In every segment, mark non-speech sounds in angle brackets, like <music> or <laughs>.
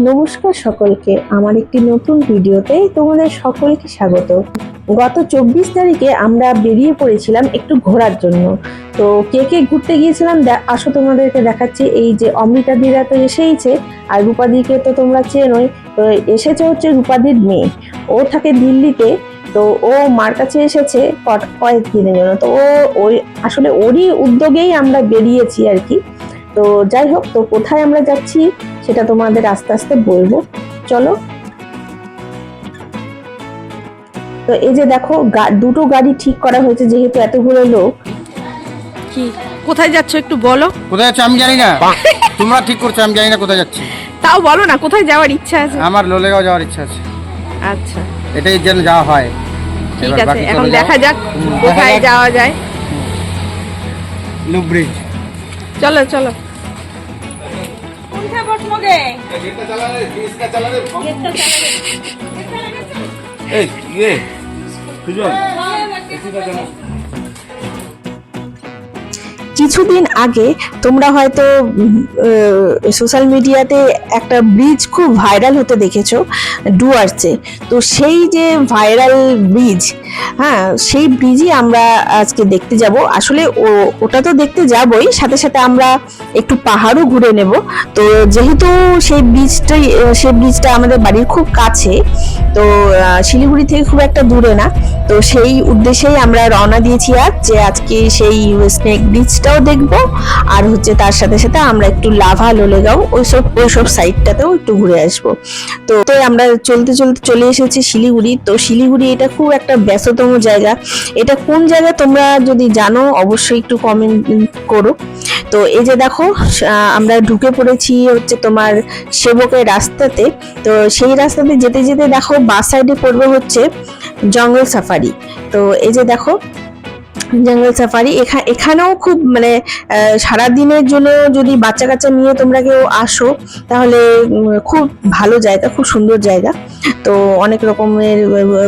নমস্কার সকলকে। আমার একটি নতুন ভিডিওতে তোমাদের সকলকে স্বাগত। গত চব্বিশ তারিখে আমরা বেরিয়ে পড়েছিলাম একটু ঘোরার জন্য। তো কে কে ঘুরতে গিয়েছিলাম আসো তোমাদেরকে দেখাচ্ছি। এই যে অমৃতা দিদা তো এসেইছে, আর রূপাদিকে তো তোমরা চেনোই। তো এসেছে হচ্ছে রূপাদির মেয়ে। ও থাকে দিল্লিতে, তো ও মার কাছে এসেছে কয়েক দিনের জন্য। তো ও ওই আসলে ওরই উদ্যোগেই আমরা বেরিয়েছি আর কি। তো যাই হোক, তো কোথায় আমরা যাচ্ছি? সেটা তোমাদের আস্তে আস্তে বলব। চলো। তো এই যে দেখো গা- দুটো গাড়ি ঠিক করা হয়েছে যেহেতু এতগুলো লোক। কি? কোথায় যাচ্ছ একটু বলো। কোথায় যাচ্ছে আমি জানি না। তোমরা ঠিক করছ আমি জানি না কোথায় যাচ্ছি। তাও বলো না কোথায় যাওয়ার ইচ্ছা আছে? আমার লোলেগাঁও যাওয়ার ইচ্ছা আছে। আচ্ছা। এটাই যেন যাওয়া হয়। ঠিক আছে বাকি চলো চলে। যাও। দেখা যাক হুম, দেখা কোথায় যাক। যাওয়া যায় লুপ ব্রিজ চলো চলো এই ইয়ে সুজন। কিছুদিন আগে তোমরা হয়তো সোশ্যাল মিডিয়াতে একটা ব্রিজ খুব ভাইরাল হতে দেখেছ ডুয়ার্সে। তো সেই যে ভাইরাল ব্রিজ হ্যাঁ সেই ব্রিজই আমরা আজকে দেখতে যাব। আসলে ও, ওটা তো দেখতে যাবই, সাথে সাথে আমরা একটু পাহাড়ও ঘুরে নেব। তো যেহেতু সেই ব্রিজটাই সেই ব্রিজটা আমাদের বাড়ির খুব কাছে, তো শিলিগুড়ি থেকে খুব একটা দূরে না। তো সেই উদ্দেশ্যেই আমরা রওনা দিয়েছি আজ, যে আজকে সেই স্নেক ব্রিজটাও দেখব, আর হচ্ছে তার সাথে সাথে আমরা একটু লাভা লোলেগাঁও, ওইসব ওইসব সাইডটাতেও একটু ঘুরে আসব। তো তো আমরা চলতে চলতে চলে এসেছি শিলিগুড়ি। তো শিলিগুড়ি এটা খুব একটা ব্যস্ততম জায়গা। এটা কোন জায়গা তোমরা যদি জানো, অবশ্যই একটু কমেন্ট করো। তো এই যে দেখো আমরা ঢুকে পড়েছি হচ্ছে তোমার সেবকের রাস্তাতে। তো সেই রাস্তাতে যেতে যেতে দেখো বাস সাইডে পড়বে হচ্ছে জঙ্গল সাফারি। তো এই যে দেখো জঙ্গল সাফারি। এখা- এখানেও খুব মানে আহ, সারাদিনের জন্য যদি বাচ্চা কাচ্চা নিয়ে তোমরা কেউ আসো তাহলে খুব ভালো জায়গা খুব সুন্দর জায়গা। তো অনেক রকমের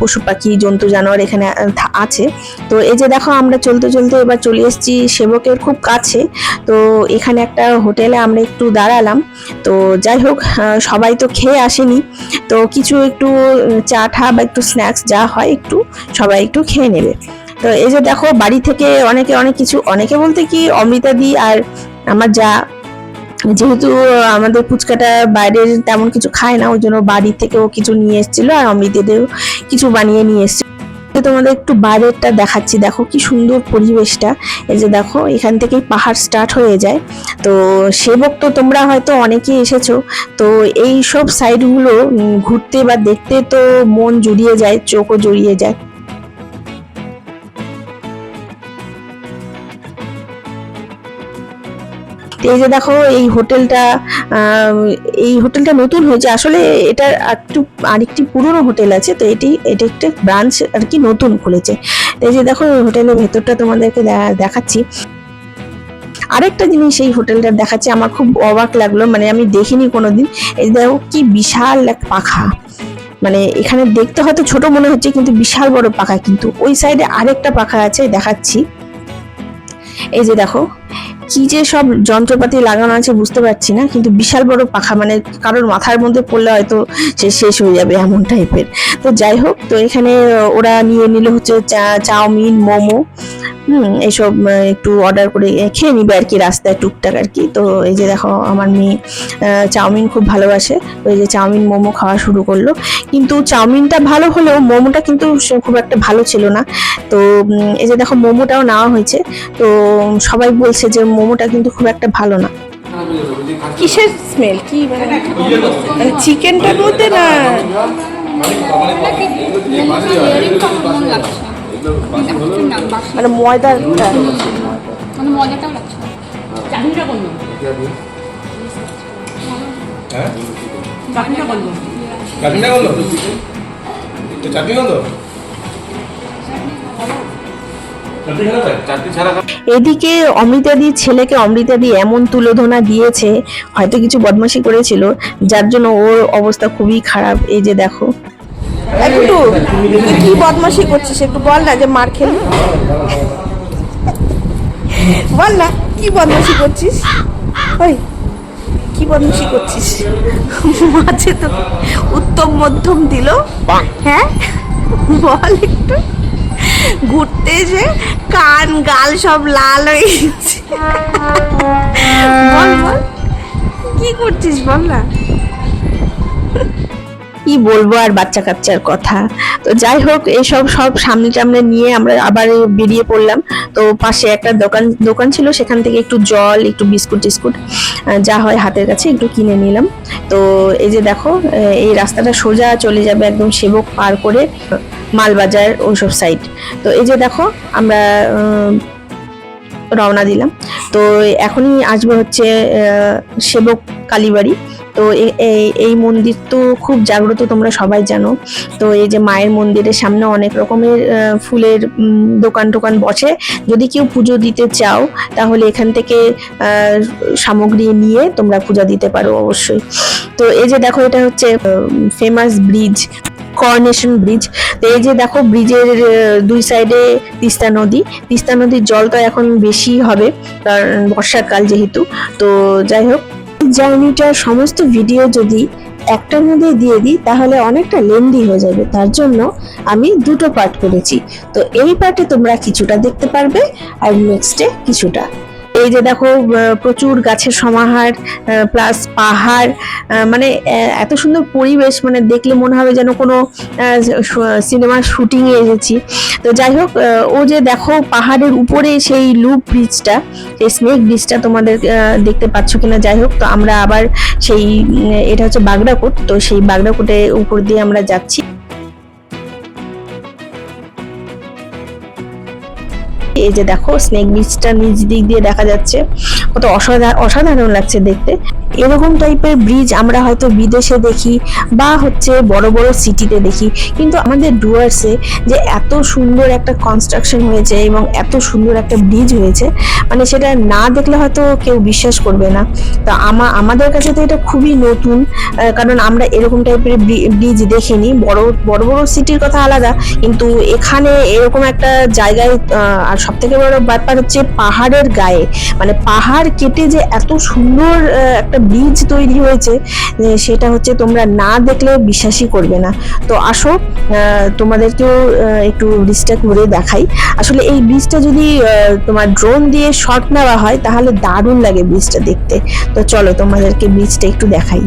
পশু পাখি জন্তু জানোয়ার এখানে আছে। তো এই যে দেখো আমরা চলতে চলতে এবার চলে এসেছি সেবকের খুব কাছে। তো এখানে একটা হোটেলে আমরা একটু দাঁড়ালাম। তো যাই হোক সবাই তো খেয়ে আসেনি। তো কিছু একটু চা ঠা বা একটু স্ন্যাক্স যা হয় একটু সবাই একটু খেয়ে নেবে। তো এই যে দেখো, বাড়ি থেকে অনেকে, অনেক কিছু, অনেকে বলতে কি অমৃতা দি আর আমার যা, যেহেতু আমাদের ফুচকাটা বাইরের তেমন কিছু খায় না, ওই জন্য বাড়ি থেকেও কিছু নিয়ে এসেছিল আর অমৃতাদেরও কিছু বানিয়ে নিয়ে এসেছিল তোমাদের একটু বাইরেরটা দেখাচ্ছি। দেখো কি সুন্দর পরিবেশটা। এই যে দেখো, এখান থেকেই পাহাড় স্টার্ট হয়ে যায়। তো সেবক তো তোমরা হয়তো অনেকেই এসেছ। তো এই সব সাইডগুলো ঘুরতে বা দেখতে তো মন জুড়িয়ে যায়, চোখও জড়িয়ে যায়। এই যে দেখো, এই হোটেলটা এই হোটেলটা নতুন হয়েছে। আসলে এটা একটু, আরেকটি পুরনো হোটেল আছে, তো এটি, এটা একটা ব্রাঞ্চ আর কি নতুন খুলেছে। এই যে দেখো হোটেলের ভেতরটা তোমাদেরকে দেখাচ্ছি। আরেকটা জিনিস এই হোটেলটা দেখাচ্ছে, আমার খুব অবাক লাগল মানে আমি দেখিনি কোনোদিন। এই দেখো, কি বিশাল এক পাখা। মানে এখানে দেখতে হয়তো ছোট মনে হচ্ছে, কিন্তু বিশাল বড় পাখা। কিন্তু ওই সাইডে আরেকটা পাখা আছে, দেখাচ্ছি। এই যে দেখো কি যে সব যন্ত্রপাতি লাগানো আছে বুঝতে পারছি না, কিন্তু বিশাল বড় পাখা মানে কারোর মাথার মধ্যে পড়লে হয়তো সে শেষ হয়ে যাবে এমন টাইপের। তো যাই হোক, তো এখানে ওরা নিয়ে নিল হচ্ছে চা- চাউমিন, মোমো, হুম, এসব একটু অর্ডার করে খেয়ে নিবে আর কি রাস্তায় টুকটাক আর কি। তো এই যে দেখো, আমার মেয়ে চাউমিন খুব ভালোবাসে এই যে চাউমিন, মোমো খাওয়া শুরু করল। কিন্তু চাউমিনটা ভালো হলেও মোমোটা কিন্তু খুব একটা ভালো ছিল না। তো এই যে দেখো, মোমোটাও নেওয়া হয়েছে। তো সবাই বলছে যে মোমোটা কিন্তু খুব একটা ভালো না। কিসের স্মেল কি মানে? মানে চিকেনটার মধ্যে না? মানে ময়দার মানে মজাটাও লাগছে। চাটনিটা করল চাটনিটা করল চাটনিটা করল চাটনি করল এদিকে অমৃতাদির ছেলেকে অমৃতাদি এমন তুলোধনা দিয়েছে হয়তো কিছু বদমাশি করেছিল যার জন্য ওর অবস্থা খুবই খারাপ। এই যে দেখো। একটু কি বদমাশি করছিস? একটু বল না যে মার খেলি। বল না কি বদমাশি করছিস? ওই কি বদমাশি করছিস? মাঝে তো উত্তম মধ্যম দিল। হ্যাঁ? বল একটু। ঘুরতে এসে কান গাল সব লাল হয়ে গেছে। বল বল। কি করছিস বল না। কি বলব আর বাচ্চা কাচ্চার কথা। তো যাই হোক এইসব সব সামনে টামনে নিয়ে আমরা আবার বেরিয়ে পড়লাম। তো পাশে একটা দোকান দোকান ছিল, সেখান থেকে একটু জল, একটু বিস্কুট টিস্কুট যা হয় হাতের কাছে একটু কিনে নিলাম। তো এই যে দেখো এই রাস্তাটা সোজা চলে যাবে একদম সেবক পার করে মালবাজার ওইসব সাইড তো এই যে দেখো, আমরা রওনা দিলাম। তো এখনই আসবে হচ্ছে সেবক কালীবাড়ি। তো এই- মন্দির তো খুব জাগ্রত, তোমরা সবাই জানো। তো এই যে মায়ের মন্দিরের সামনে অনেক রকমের ফুলের দোকান টোকান বসে। যদি কেউ পুজো দিতে চাও, তাহলে এখান থেকে সামগ্রী নিয়ে তোমরা পূজা দিতে পারো অবশ্যই। তো এই যে দেখো, এটা হচ্ছে ফেমাস ব্রিজ করনেশন ব্রিজ তো এই যে দেখো ব্রিজের দুই সাইডে তিস্তা নদী। তিস্তা নদীর জল তো এখন বেশি হবে, কারণ বর্ষাকাল যেহেতু। তো যাই হোক জার্নিটার সমস্ত ভিডিও যদি একটার মধ্যে দিয়ে দিই, তাহলে অনেকটা লেন্দি হয়ে যাবে। তার জন্য আমি দুটো পার্ট করেছি। তো এই পার্টে তোমরা কিছুটা দেখতে পারবে, আর নেক্সটে কিছুটা। এই যে দেখো প্রচুর গাছের সমাহার প্লাস পাহাড় মানে এত সুন্দর পরিবেশ মানে দেখলে মনে হবে যেন কোনো সিনেমার শুটিংয়ে এসেছি। তো যাই হোক ও যে দেখো পাহাড়ের উপরে সেই লুপ ব্রিজটা সেই স্নেক ব্রিজটা তোমাদের দেখতে পাচ্ছ কিনা, যাই হোক, তো আমরা আবার সেই এটা হচ্ছে বাগড়াকোট, তো সেই বাগড়াকোটের উপর দিয়ে আমরা যাচ্ছি। এই যে দেখো স্নেক ব্রিজটা নিচ দিক দিয়ে দেখা যাচ্ছে। কত অসাধারণ লাগছে দেখতে। এরকম টাইপের ব্রিজ আমরা হয়তো বিদেশে দেখি বা হচ্ছে বড় বড় সিটিতে দেখি। কিন্তু আমাদের ডুয়ার্সে যে এত সুন্দর একটা কনস্ট্রাকশন হয়েছে এবং এত সুন্দর একটা ব্রিজ হয়েছে মানে সেটা না দেখলে হয়তো কেউ বিশ্বাস করবে না। তো আমা আমাদের কাছে তো এটা খুবই নতুন কারণ আমরা এরকম টাইপের ব্রিজ দেখিনি। বড় বড় বড় সিটির কথা আলাদা, কিন্তু এখানে এরকম একটা জায়গায় আর সব থেকে বড় ব্যাপার হচ্ছে পাহাড়ের গায়ে। মানে পাহাড় কেটে যে এত সুন্দর একটা ব্রিজ তৈরি হয়েছে সেটা হচ্ছে তোমরা না দেখলে বিশ্বাসই করবে না। তো আসো তোমাদেরকেও একটু ব্রিজটা ঘুরে দেখাই। আসলে এই ব্রিজটা যদি তোমার ড্রোন দিয়ে শট নেওয়া হয়, তাহলে দারুণ লাগে ব্রিজটা দেখতে। তো চলো তোমাদেরকে ব্রিজটা একটু দেখাই।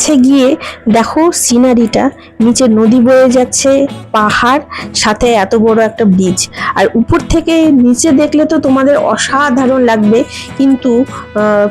কাছে গিয়ে দেখো সিনারিটা, নিচে নদী বয়ে যাচ্ছে, পাহাড়, সাথে এত বড় একটা ব্রিজ আর উপর থেকে নিচে দেখলে তো তোমাদের অসাধারণ লাগবে, কিন্তু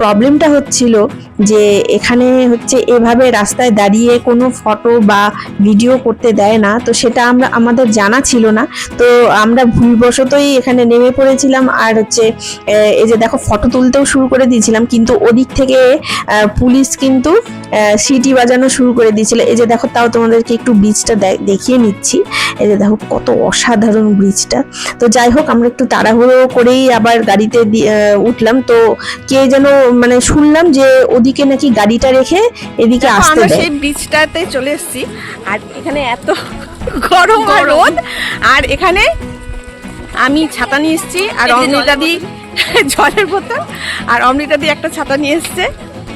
প্রবলেমটা হচ্ছিল যে এখানে হচ্ছে এভাবে রাস্তায় দাঁড়িয়ে কোনো ফটো বা ভিডিও করতে দেয় না, তো সেটা আমরা, আমাদের জানা ছিল না। তো আমরা ভুলবশতই এখানে নেমে পড়েছিলাম আর হচ্ছে এই যে দেখো ফটো তুলতেও শুরু করে দিয়েছিলাম, কিন্তু ওদিক থেকে পুলিশ কিন্তু সিটি বাজানো শুরু করে দিয়েছিল। এই যে দেখো, তাও তোমাদেরকে একটু ব্রিজটা দেখিয়ে নিচ্ছি। এই যে দেখো কত অসাধারণ ব্রিজটা তো যাই হোক, আমরা একটু তাড়াহুড়ো করেই আবার গাড়িতে উঠলাম। তো কে যেন মানে শুনলাম যে ওদিকে নাকি গাড়িটা রেখে এদিকে দেখো, আসতে আমরা দেয়। সেই ব্রিজটাতে চলে এসেছি আর এখানে এত গরম আর রোদ আর এখানে আমি ছাতা নিয়ে এসেছি আর অমৃতা দি <laughs> জলের বোতল। আর অমৃতা দি একটা ছাতা নিয়ে এসছে।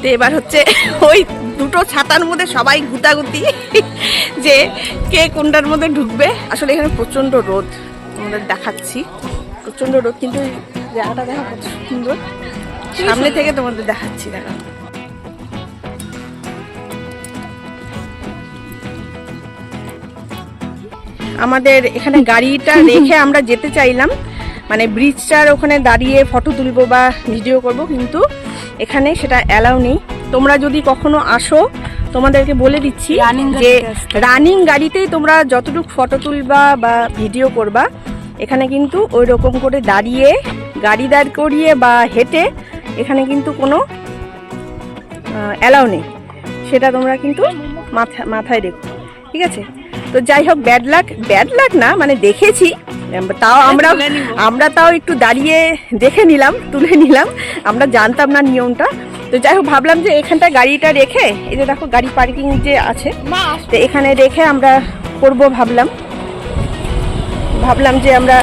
তো এবার হচ্ছে <laughs> ওই দুটো ছাতার মধ্যে সবাই গুতাগুতি <laughs> যে কে কোনটার মধ্যে ঢুকবে। আসলে এখানে প্রচণ্ড রোদ তোমাদের দেখাচ্ছি। প্রচণ্ড রোদ কিন্তু জায়গাটা দেখা কত সুন্দর। সামনে থেকে তোমাদের দেখাচ্ছি দেখা। আমাদের এখানে গাড়িটা <laughs> রেখে আমরা যেতে চাইলাম। মানে ব্রিজটার ওখানে দাঁড়িয়ে ফটো তুলবো বা ভিডিও করব কিন্তু এখানে সেটা অ্যালাউ নেই। তোমরা যদি কখনো আসো তোমাদেরকে বলে দিচ্ছি যে রানিং গাড়িতেই তোমরা যতটুকু ফটো তুলবা বা ভিডিও করবা এখানে কিন্তু ওই রকম করে দাঁড়িয়ে গাড়ি দাঁড় করিয়ে বা হেঁটে এখানে কিন্তু কোনো অ্যালাউ নেই। সেটা তোমরা কিন্তু মাথা মাথায় রেখো। ঠিক আছে? তো যাই হোক ব্যাড লাক ব্যাড লাক না মানে দেখেছি। তাও আমরা আমরা তাও একটু দাঁড়িয়ে দেখে নিলাম তুলে নিলাম। আমরা জানতাম না নিয়মটা। তো যাই হোক ভাবলাম যে এখানটা গাড়িটা রেখে এই যে দেখো গাড়ি পার্কিং যে আছে তো এখানে রেখে আমরা করব ভাবলাম। ভাবলাম যে আমরা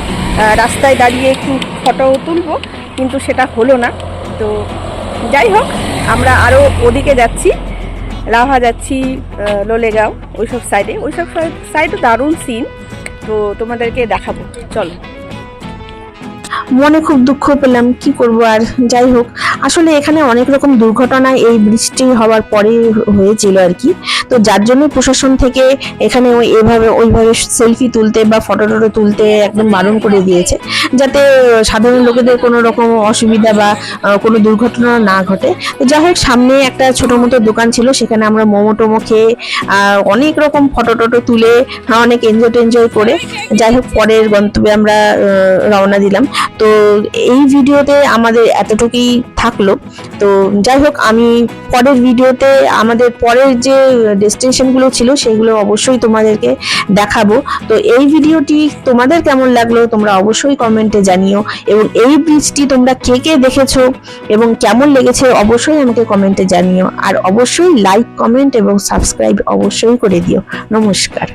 রাস্তায় দাঁড়িয়ে একটু ফটো তুলবো কিন্তু সেটা হলো না। তো যাই হোক আমরা আরও ওদিকে যাচ্ছি। লাভা যাচ্ছি লোলেগাঁও ওইসব সাইডে ওইসব সাইডে দারুণ সিন তো তোমাদেরকে দেখাবো। চলো। মনে খুব দুঃখ পেলাম, কি করব আর? যাই হোক, আসলে এখানে অনেক রকম দুর্ঘটনা এই বৃষ্টি হওয়ার পরে হয়েছিল আর কি। তো যার জন্য প্রশাসন থেকে এখানে এভাবে, ওইভাবে সেলফি তুলতে বা ফটো টটো তুলতে একদম বারণ করে দিয়েছে, যাতে সাধারণ লোকেদের কোনো রকম অসুবিধা বা কোনো দুর্ঘটনা না ঘটে। তো যাই হোক, সামনে একটা ছোট মতো দোকান ছিল, সেখানে আমরা মোমো টোমো খেয়ে অনেক রকম ফটো টটো তুলে অনেক এনজয় টেনজয় করে, যাই হোক, পরের গন্তব্যে আমরা রওনা দিলাম। তো এই ভিডিওতে আমাদের এতটুকুই থাকল। তো যাই হোক, আমি পরের ভিডিওতে আমাদের পরের যে ডেস্টিনেশনগুলো ছিল, সেগুলো অবশ্যই তোমাদেরকে দেখাবো। তো এই ভিডিওটি তোমাদের কেমন লাগল, তোমরা অবশ্যই কমেন্টে জানিও। এবং এই ব্রিজটি তোমরা কে কে দেখেছ এবং কেমন লেগেছে, অবশ্যই আমাকে কমেন্টে জানিও। আর অবশ্যই লাইক, কমেন্ট এবং সাবস্ক্রাইব অবশ্যই করে দিও। নমস্কার।